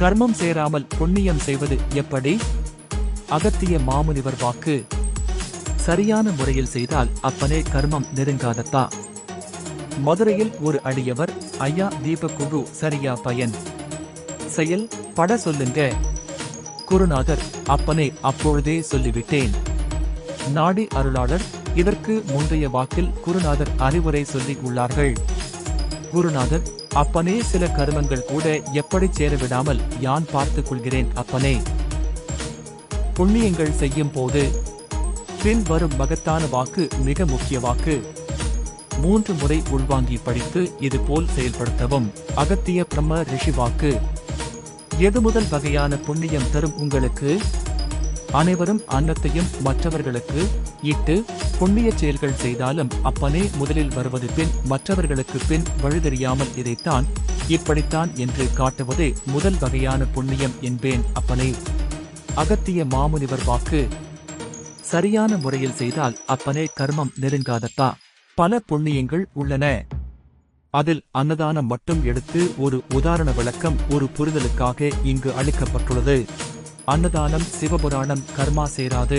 கர்மம் சேராமல் புண்ணியம் செய்வது எப்படி? அகத்திய மாமுனிவர் வாக்கு. சரியான முறையில் செய்தால் அப்பனே கர்மம் நெருங்காதத்தா மதுரையில் ஒரு அடியவர் ஐயா தீபக்குழு சரியா பயன்? செயல் பட சொல்லுங்க. குருநாதர் அப்பனே அப்பொழுதே சொல்லிவிட்டேன். நாடி அருளாளர் இதற்கு முந்தைய வாக்கில் குருநாதர் அறிவுரை சொல்லி உள்ளார்கள். குருநாதர் அப்பனே சில கருமங்கள் கூட எப்படி சேர விடாமல் யான் பார்த்துக் கொள்கிறேன் அப்பனே. புண்ணியங்கள் செய்யும் போது பின் வரும் மகத்தான வாக்கு மிக முக்கிய வாக்கு. மூன்று முறை உள்வாங்கி படித்து இது போல் செயல்படுத்தவும். அகத்திய பிரம்ம ரிஷி வாக்கு. எது முதல் வகையான புண்ணியம் தரும் உங்களுக்கு? அனைவரும் அன்னத்தையும் மற்றவர்களுக்கு இட்டு புண்ணிய செயல்கள் செய்தாலும் அப்பனே முதலில் வருவது பின் மற்றவர்களுக்கு பின் வழிதெரியாமல் இதைத்தான் இப்படித்தான் என்று காட்டுவதே முதல் வகையான புண்ணியம் என்பேன் அப்பனே. அகத்திய மாமுனிவர் வாக்கு சரியான முறையில் செய்தால் அப்பனே கர்மம் நெருங்காதத்தா பல புண்ணியங்கள் உள்ளன. அதில் அன்னதானம் மட்டும் எடுத்து ஒரு உதாரண விளக்கம் ஒரு புரிதலுக்காக இங்கு அளிக்கப்பட்டுள்ளது. அன்னதானம் சிவபுராணம் கர்மா சேராது.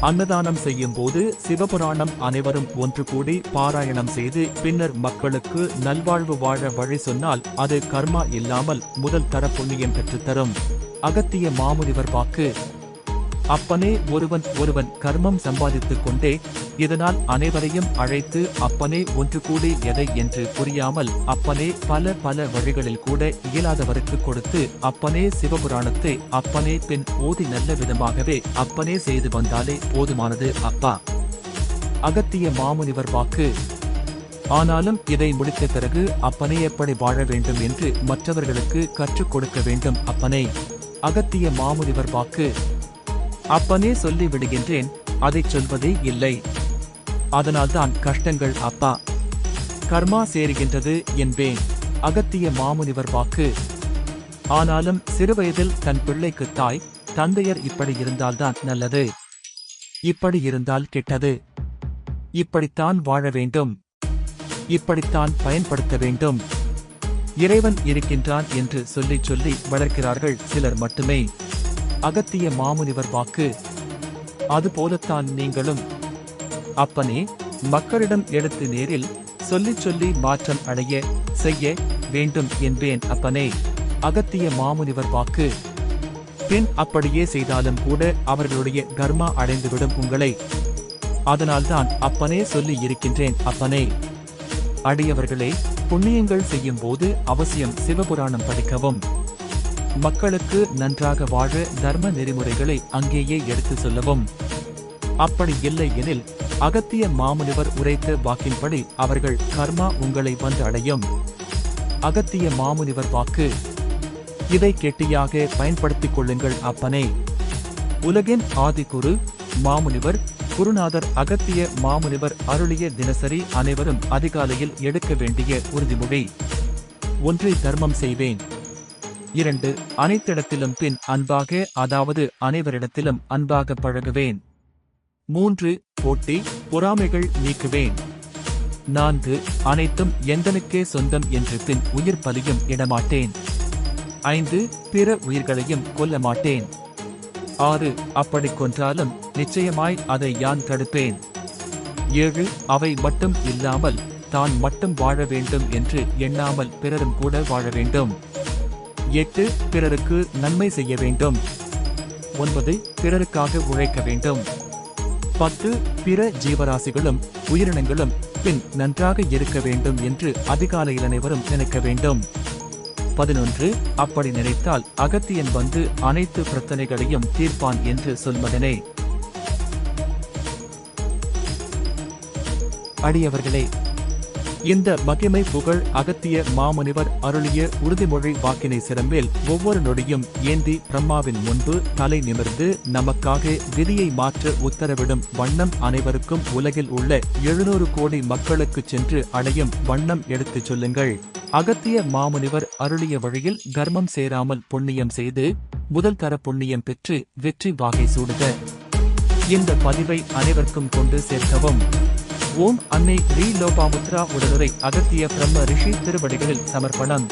அன்னதானம் செய்யும் போது சிவபுராணம் அனைவரும் ஒன்று கூடி பாராயணம் செய்து பின்னர் மக்களுக்கு நல்வாழ்வு வாழ வழி சொன்னால் அது கர்மா இல்லாமல் முதல் தர புண்ணியம் பெற்றுத்தரும். அகத்திய மாமுனிவர் வாக்கு அப்பனே ஒருவன் ஒருவன் கர்மம் சம்பாதித்துக் கொண்டே இதனால் அனைவரையும் அழைத்து அப்பனே ஒன்று கூடி எதை என்று புரியாமல் அப்பனே பல பல வழிகளில் கூட இயலாதவருக்கு கொடுத்து அப்பனே சிவபுராணத்தை அப்பனே பின் ஓதி நல்ல விதமாகவே அப்பனே செய்து வந்தாலே போதுமானது அப்பா. அகத்திய மாமுனிவர் வாக்கு. ஆனாலும் இதை முடித்த பிறகு அப்பனே எப்படி வாழ வேண்டும் என்று மற்றவர்களுக்கு கற்றுக் கொடுக்க வேண்டும் அப்பனே. அகத்திய மாமுனிவர் வாக்கு. அப்பனே சொல்லி விடுகின்றேன் அதைச் சொல்வதே இல்லை. அதனால்தான் கஷ்டங்கள் அப்பா. கர்மா சேருகின்றது என்பேன். அகத்திய மாமுனிவர் வாக்கு. ஆனாலும் சிறுவயதில் தன் பிள்ளைக்கு தாய் தந்தையர் இப்படி இருந்தால்தான் நல்லது. இப்படி இருந்தால் கெட்டது. இப்படித்தான் வாழ வேண்டும். இப்படித்தான் பயன்படுத்த வேண்டும். இறைவன் இருக்கின்றான் என்று சொல்லிச் சொல்லி வளர்க்கிறார்கள் சிலர் மட்டுமே. அகத்திய மாமுனிவர் வாக்கு. அதுபோலத்தான் நீங்களும். அப்பனே மக்களிடம் எடுத்து நேரில் சொல்லிச் சொல்லி மாற்றம் அடைய செய்ய வேண்டும் என்பேன் அப்பனே அகத்திய மாமுனிவர் வாக்கு. பின் அப்படியே செய்தாலும் கூட அவர்களுடைய கர்மா அடைந்துவிடும் உங்களை. அதனால்தான் அப்பனே சொல்லி இருக்கின்றேன் அப்பனே. அடியவர்களே புண்ணியங்கள் செய்யும் போது அவசியம் சிவபுராணம் படிக்கவும். மக்களுக்கு நன்றாக வாழ தர்ம நெறிமுறைகளை அங்கேயே எடுத்து சொல்லவும். அப்படி இல்லை எனில் அகத்திய மாமுனிவர் உரைத்த வாக்கின்படி அவர்கள் கர்மா உங்களை வந்து அடையும் அகத்திய மாமுனிவர் வாக்கு இதை கெட்டியாக பயன்படுத்திக் கொள்ளுங்கள் அப்பனே. உலகின் ஆதிகுரு மாமுனிவர் குருநாதர் அகத்திய மாமுனிவர் அருளிய தினசரி அனைவரும் அதிகாலையில் எடுக்க வேண்டிய உறுதிமொழி. ஒன்றை தர்மம் செய்வேன். இரண்டு அனைத்திடத்திலும் பின் அன்பாக அதாவது அனைவரிடத்திலும் அன்பாக பழகுவேன். மூன்று போட்டி பொறாமைகள் நீக்குவேன். நான்கு அனைத்தும் எந்தனுக்கே சொந்தம் என்று பின் உயிர் பலியும் இடமாட்டேன். ஐந்து பிற உயிர்களையும் கொல்ல மாட்டேன். ஆறு அப்படி கொன்றாலும் நிச்சயமாய் அதை யான் தடுப்பேன். ஏழு அவை மட்டும் இல்லாமல் தான் மட்டும் வாழ வேண்டும் என்று எண்ணாமல் பிறரும் கூட வாழ வேண்டும். எட்டு பிறருக்கு நன்மை செய்ய வேண்டும். ஒன்பது பிறருக்காக உழைக்க வேண்டும். பத்து பிற ஜீவராசிகளும் உயிரினங்களும் பின் நன்றாக இருக்க வேண்டும் என்று அதிகாலையில் அனைவரும் நினைக்க வேண்டும். பதினொன்று அப்படி நினைத்தால் அகத்தியன் வந்து அனைத்து பிரச்சனைகளையும் தீர்ப்பான் என்று சொல்வதனே. அடியவர்களே இந்த மகிமை புகழ் அகத்திய மாமுனிவர் அருளிய உறுதிமொழி வாக்கினை சிறம்பில் ஒவ்வொரு நொடியும் ஏந்தி பிரம்மாவின் முன்பு தலை நிமிர்ந்து நமக்காக விதியை மாற்ற உத்தரவிடும் வண்ணம் அனைவருக்கும் உலகில் உள்ள எழுநூறு கோடி மக்களுக்கு சென்று அடையும் வண்ணம் எடுத்துச் சொல்லுங்கள். அகத்திய மாமுனிவர் அருளிய வழியில் கர்மம் சேராமல் புண்ணியம் செய்து முதல் தர புண்ணியம் பெற்று வெற்றி வாகை சூடுக. இந்த பதிவை அனைவருக்கும் கொண்டு சேர்க்கவும். ஓம் அன்னை ஸ்ரீ லோபாமுத்ரா உடனுரை அகத்திய பிரம்ம ரிஷி திருவடிகளில் சமர்ப்பணம்.